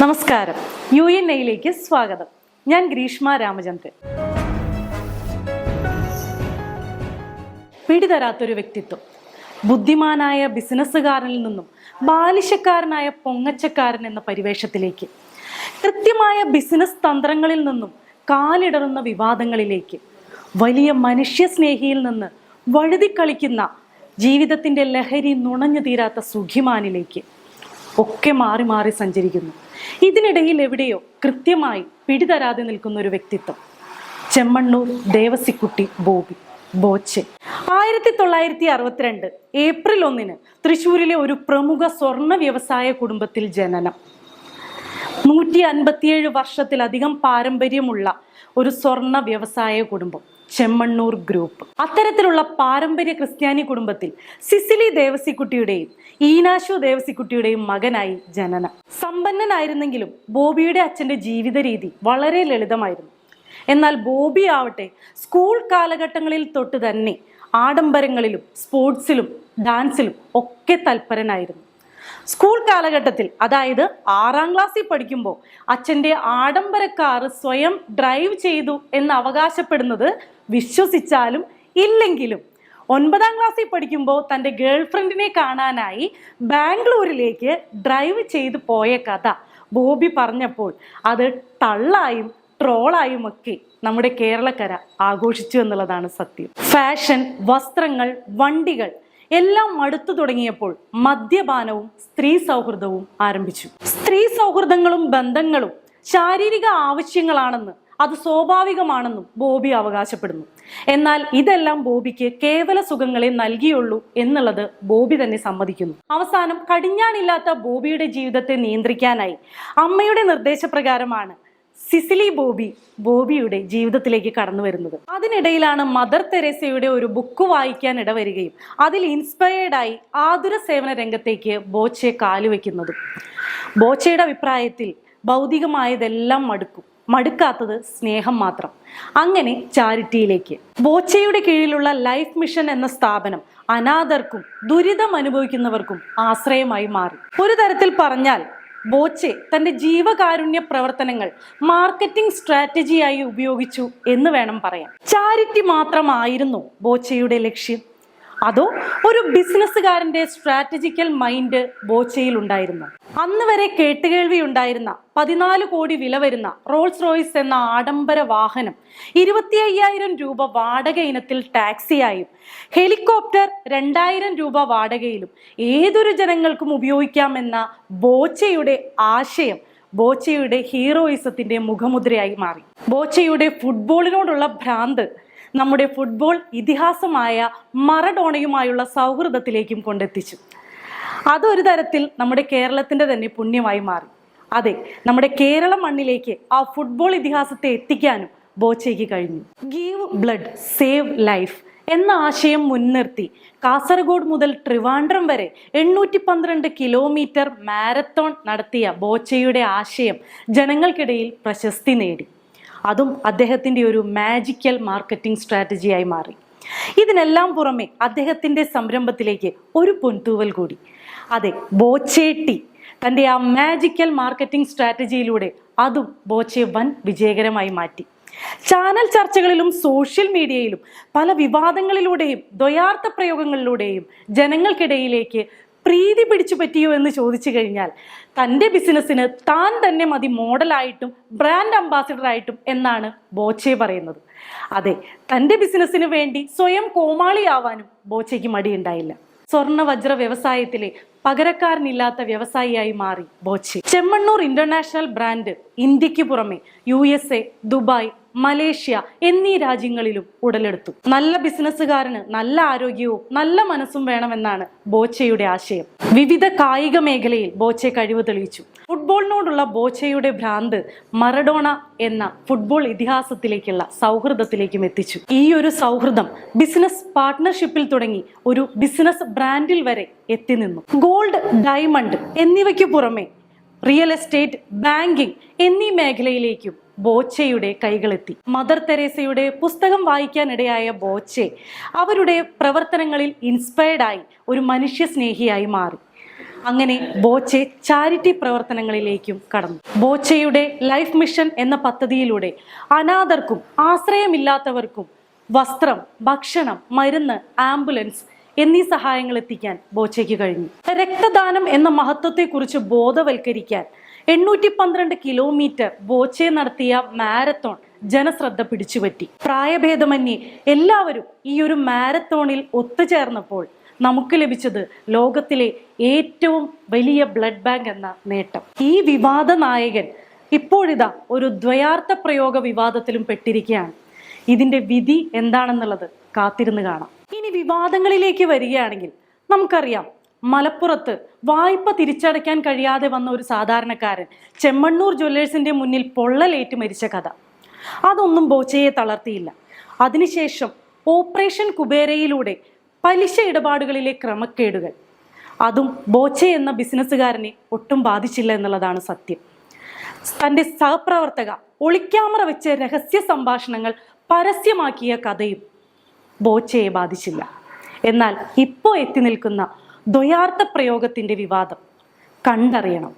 നമസ്കാരം. U N എയിലേക്ക് സ്വാഗതം. ഞാൻ ഗ്രീഷ്മ രാമചന്ദ്രൻ. പിടിതരാത്തൊരു വ്യക്തിത്വം. ബുദ്ധിമാനായ ബിസിനസ്സുകാരനിൽ നിന്നും ബാലിശക്കാരനായ പൊങ്ങച്ചക്കാരൻ എന്ന പരിവേഷത്തിലേക്ക് കൃത്യമായ ബിസിനസ് തന്ത്രങ്ങളിൽ നിന്നും കാലിടറുന്ന വിവാദങ്ങളിലേക്ക് വലിയ മനുഷ്യസ്നേഹിയിൽ നിന്ന് വഴുതിക്കളിക്കുന്ന ജീവിതത്തിന്റെ ലഹരി നുണഞ്ഞു തീരാത്ത സുഖിമാനിലേക്ക് ഒക്കെ മാറി മാറി സഞ്ചരിക്കുന്നു. ഇതിനിടയിൽ എവിടെയോ കൃത്യമായി പിടിതരാതെ നിൽക്കുന്ന ഒരു വ്യക്തിത്വം. ചെമ്മണ്ണൂർ ദേവസിക്കുട്ടി ബോബി ബോച്ചെ. ആയിരത്തി തൊള്ളായിരത്തി അറുപത്തിരണ്ട് ഏപ്രിൽ ഒന്നിന് തൃശ്ശൂരിലെ ഒരു പ്രമുഖ സ്വർണ വ്യവസായ കുടുംബത്തിൽ ജനനം. നൂറ്റി അൻപത്തിയേഴ് വർഷത്തിലധികം പാരമ്പര്യമുള്ള ഒരു സ്വർണ വ്യവസായ കുടുംബം ചെമ്മണ്ണൂർ ഗ്രൂപ്പ്. അത്തരത്തിലുള്ള പാരമ്പര്യ ക്രിസ്ത്യാനി കുടുംബത്തിൽ സിസിലി ദേവസിക്കുട്ടിയുടെയും ഈനാശു ദേവസിക്കുട്ടിയുടെയും മകനായി ജനനം. സമ്പന്നനായിരുന്നെങ്കിലും ബോബിയുടെ അച്ഛന്റെ ജീവിത രീതി വളരെ ലളിതമായിരുന്നു. എന്നാൽ ബോബി ആവട്ടെ സ്കൂൾ കാലഘട്ടങ്ങളിൽ തൊട്ട് തന്നെ ആഡംബരങ്ങളിലും സ്പോർട്സിലും ഡാൻസിലും ഒക്കെ തൽപരനായിരുന്നു. സ്കൂൾ കാലഘട്ടത്തിൽ അതായത് ആറാം ക്ലാസ്സിൽ പഠിക്കുമ്പോൾ അച്ഛന്റെ ആഡംബര കാറ് സ്വയം ഡ്രൈവ് ചെയ്തു എന്ന് അവകാശപ്പെടുന്നത് വിശ്വസിച്ചാലും ഇല്ലെങ്കിലും ഒൻപതാം ക്ലാസ്സിൽ പഠിക്കുമ്പോൾ തന്റെ ഗേൾ ഫ്രണ്ടിനെ കാണാനായി ബാംഗ്ലൂരിലേക്ക് ഡ്രൈവ് ചെയ്തു പോയ കഥ ബോബി പറഞ്ഞപ്പോൾ അത് തള്ളായും ട്രോളായും ഒക്കെ നമ്മുടെ കേരളക്കര ആഘോഷിച്ചു എന്നുള്ളതാണ് സത്യം. ഫാഷൻ വസ്ത്രങ്ങൾ വണ്ടികൾ എല്ലാം മടുത്തു തുടങ്ങിയപ്പോൾ മദ്യപാനവും സ്ത്രീ സൗഹൃദവും ആരംഭിച്ചു. സ്ത്രീ സൗഹൃദങ്ങളും ബന്ധങ്ങളും ശാരീരിക ആവശ്യങ്ങളാണെന്ന് അത് സ്വാഭാവികമാണെന്നും ബോബി അവകാശപ്പെടുന്നു. എന്നാൽ ഇതെല്ലാം ബോബിക്ക് കേവല സുഖങ്ങളെ നൽകിയുള്ളൂ എന്നുള്ളത് ബോബി തന്നെ സമ്മതിക്കുന്നു. അവസാനം കടിഞ്ഞാണില്ലാത്ത ബോബിയുടെ ജീവിതത്തെ നിയന്ത്രിക്കാനായി അമ്മയുടെ നിർദ്ദേശപ്രകാരമാണ് സിസിലി ബോബി ബോബിയുടെ ജീവിതത്തിലേക്ക് കടന്നു വരുന്നത്. അതിനിടയിലാണ് മദർ തെരേസയുടെ ഒരു ബുക്ക് വായിക്കാൻ ഇടവരികയും അതിൽ ഇൻസ്പയർഡായി ആതുര സേവന രംഗത്തേക്ക് ബോച്ചെ കാലുവെക്കുന്നതും. ബോച്ചയുടെ അഭിപ്രായത്തിൽ ഭൗതികമായതെല്ലാം മടുക്കും. മടുക്കാത്തത് സ്നേഹം മാത്രം. അങ്ങനെ ചാരിറ്റിയിലേക്ക്. ബോച്ചയുടെ കീഴിലുള്ള ലൈഫ് മിഷൻ എന്ന സ്ഥാപനം അനാഥർക്കും ദുരിതം അനുഭവിക്കുന്നവർക്കും ആശ്രയമായി മാറി. ഒരു തരത്തിൽ പറഞ്ഞാൽ ബോച്ചെ തന്റെ ജീവകാരുണ്യ പ്രവർത്തനങ്ങൾ മാർക്കറ്റിംഗ് സ്ട്രാറ്റജിയായി ഉപയോഗിച്ചു എന്ന് വേണം പറയാൻ. ചാരിറ്റി മാത്രമായിരുന്നു ബോച്ചയുടെ ലക്ഷ്യം. അതോ ഒരു ബിസിനസ്സുകാരന്റെ സ്ട്രാറ്റജിക്കൽ മൈൻഡ് ബോച്ചയിൽ ഉണ്ടായിരുന്നു? അന്ന് വരെ കേട്ടുകേൾവി ഉണ്ടായിരുന്ന പതിനാല് കോടി വില വരുന്ന റോൾസ് റോയ്സ് എന്ന ആഡംബര വാഹനം ഇരുപത്തി അയ്യായിരം രൂപ വാടക ഇനത്തിൽ ടാക്സിയായും ഹെലികോപ്റ്റർ രണ്ടായിരം രൂപ വാടകയിലും ഏതൊരു ജനങ്ങൾക്കും ഉപയോഗിക്കാമെന്ന ബോച്ചയുടെ ആശയം ബോച്ചയുടെ ഹീറോയിസത്തിന്റെ മുഖമുദ്രയായി മാറി. ബോച്ചയുടെ ഫുട്ബോളിനോടുള്ള ഭ്രാന്ത് നമ്മുടെ ഫുട്ബോൾ ഇതിഹാസമായ മറഡോണയുമായുള്ള സൗഹൃദത്തിലേക്കും കൊണ്ടെത്തിച്ചു. അതൊരു തരത്തിൽ നമ്മുടെ കേരളത്തിന്റെ തന്നെ പുണ്യമായി മാറി. അതെ നമ്മുടെ കേരള മണ്ണിലേക്ക് ആ ഫുട്ബോൾ ഇതിഹാസത്തെ എത്തിക്കാനും ബോച്ചയ്ക്ക് കഴിഞ്ഞു. ഗീവ് ബ്ലഡ് സേവ് ലൈഫ് എന്ന ആശയം മുൻനിർത്തി കാസർഗോഡ് മുതൽ ട്രിവാൻഡ്രം വരെ എണ്ണൂറ്റി പന്ത്രണ്ട് കിലോമീറ്റർ മാരത്തോൺ നടത്തിയ ബോച്ചയുടെ ആശയം ജനങ്ങൾക്കിടയിൽ പ്രശസ്തി നേടി. അതും അദ്ദേഹത്തിന്റെ ഒരു മാജിക്കൽ മാർക്കറ്റിംഗ് സ്ട്രാറ്റജിയായി മാറി. ഇതിനെല്ലാം പുറമെ അദ്ദേഹത്തിന്റെ സംരംഭത്തിലേക്ക് ഒരു പൊൻതൂവൽ കൂടി. അതെ ബോച്ചേട്ടി തന്റെ ആ മാജിക്കൽ മാർക്കറ്റിംഗ് സ്ട്രാറ്റജിയിലൂടെ അതും ബോച്ചെ വൻ വിജയകരമായി മാറ്റി. ചാനൽ ചർച്ചകളിലും സോഷ്യൽ മീഡിയയിലും പല വിവാദങ്ങളിലൂടെയും ദ്വയാർത്ഥ പ്രയോഗങ്ങളിലൂടെയും ജനങ്ങൾക്കിടയിലേക്ക് പ്രീതി പിടിച്ചു പറ്റിയോ എന്ന് ചോദിച്ചു കഴിഞ്ഞാൽ തന്റെ ബിസിനസ്സിന് താൻ തന്നെ മതി മോഡലായിട്ടും ബ്രാൻഡ് അംബാസിഡറായിട്ടും എന്നാണ് ബോച്ചെ പറയുന്നത്. അതെ തന്റെ ബിസിനസ്സിന് വേണ്ടി സ്വയം കോമാളിയാവാനും ബോച്ചയ്ക്ക് മടിയുണ്ടായില്ല. സ്വർണ വജ്ര വ്യവസായത്തിലെ പകരക്കാരനില്ലാത്ത വ്യവസായിയായി മാറി ബോച്ചെ. ചെമ്മണ്ണൂർ ഇന്റർനാഷണൽ ബ്രാൻഡ് ഇന്ത്യയ്ക്ക് പുറമെ യു ദുബായ് മലേഷ്യ എന്നീ രാജ്യങ്ങളിലും ഉടലെടുത്തു. നല്ല ബിസിനസ്സുകാരന് നല്ല ആരോഗ്യവും നല്ല മനസ്സും വേണമെന്നാണ് ബോച്ചയുടെ ആശയം. വിവിധ കായിക മേഖലയിൽ ബോച്ചെ കഴിവ് തെളിയിച്ചു. ഫുട്ബോളിനോടുള്ള ബോച്ചയുടെ ഭ്രാന്ത് മറഡോണ എന്ന ഫുട്ബോൾ ഇതിഹാസത്തിലേക്കുള്ള സൗഹൃദത്തിലേക്കും എത്തിച്ചു. ഈ ഒരു സൗഹൃദം ബിസിനസ് പാർട്ട്ണർഷിപ്പിൽ തുടങ്ങി ഒരു ബിസിനസ് ബ്രാൻഡിൽ വരെ എത്തി നിന്നു. ഗോൾഡ് ഡയമണ്ട് എന്നിവയ്ക്ക് പുറമെ റിയൽ എസ്റ്റേറ്റ് ബാങ്കിംഗ് എന്നീ മേഖലയിലേക്കും ബോച്ചയുടെ കൈകളെത്തി. മദർ തെരേസയുടെ പുസ്തകം വായിക്കാനിടയായ ബോച്ചെ അവരുടെ പ്രവർത്തനങ്ങളിൽ ഇൻസ്പയർഡായി ഒരു മനുഷ്യസ്നേഹിയായി മാറി. അങ്ങനെ ബോച്ചെ ചാരിറ്റി പ്രവർത്തനങ്ങളിലേക്കും കടന്നു. ബോച്ചയുടെ ലൈഫ് മിഷൻ എന്ന പദ്ധതിയിലൂടെ അനാഥർക്കും ആശ്രയമില്ലാത്തവർക്കും വസ്ത്രം ഭക്ഷണം മരുന്ന് ആംബുലൻസ് എന്നീ സഹായങ്ങൾ എത്തിക്കാൻ ബോച്ചയ്ക്ക് കഴിഞ്ഞു. രക്തദാനം എന്ന മഹത്വത്തെക്കുറിച്ച് ബോധവൽക്കരിക്കാൻ എണ്ണൂറ്റി പന്ത്രണ്ട് കിലോമീറ്റർ ബോച്ചെ നടത്തിയ മാരത്തോൺ ജനശ്രദ്ധ പിടിച്ചുപറ്റി. പ്രായഭേദമന്യേ എല്ലാവരും ഈ ഒരു മാരത്തോണിൽ ഒത്തുചേർന്നപ്പോൾ നമുക്ക് ലഭിച്ചത് ലോകത്തിലെ ഏറ്റവും വലിയ ബ്ലഡ് ബാങ്ക് എന്ന നേട്ടം. ഈ വിവാദ നായകൻ ഇപ്പോഴിതാ ഒരു ദ്വയാർത്ഥ പ്രയോഗ വിവാദത്തിലും പെട്ടിരിക്കുകയാണ്. ഇതിന്റെ വിധി എന്താണെന്നുള്ളത് കാത്തിരുന്ന് കാണാം. ഇനി വിവാദങ്ങളിലേക്ക് വരികയാണെങ്കിൽ നമുക്കറിയാം മലപ്പുറത്ത് വായ്പ തിരിച്ചടയ്ക്കാൻ കഴിയാതെ വന്ന ഒരു സാധാരണക്കാരൻ ചെമ്മണ്ണൂർ ജ്വല്ലേഴ്സിന്റെ മുന്നിൽ പൊള്ളലേറ്റ് മരിച്ച കഥ. അതൊന്നും ബോച്ചയെ തളർത്തിയില്ല. അതിനുശേഷം ഓപ്പറേഷൻ കുബേരയിലൂടെ പലിശ ഇടപാടുകളിലെ ക്രമക്കേടുകൾ. അതും ബോച്ചെ എന്ന ബിസിനസ്സുകാരനെ ഒട്ടും ബാധിച്ചില്ല എന്നുള്ളതാണ് സത്യം. തന്റെ സഹപ്രവർത്തക ഒളിക്യാമറ വെച്ച് രഹസ്യ സംഭാഷണങ്ങൾ പരസ്യമാക്കിയ കഥയും ബോച്ചയെ ബാധിച്ചില്ല. എന്നാൽ ഇപ്പോൾ എത്തി നിൽക്കുന്ന ദ്വയാർത്ഥ പ്രയോഗത്തിന്റെ വിവാദം കണ്ടറിയണം.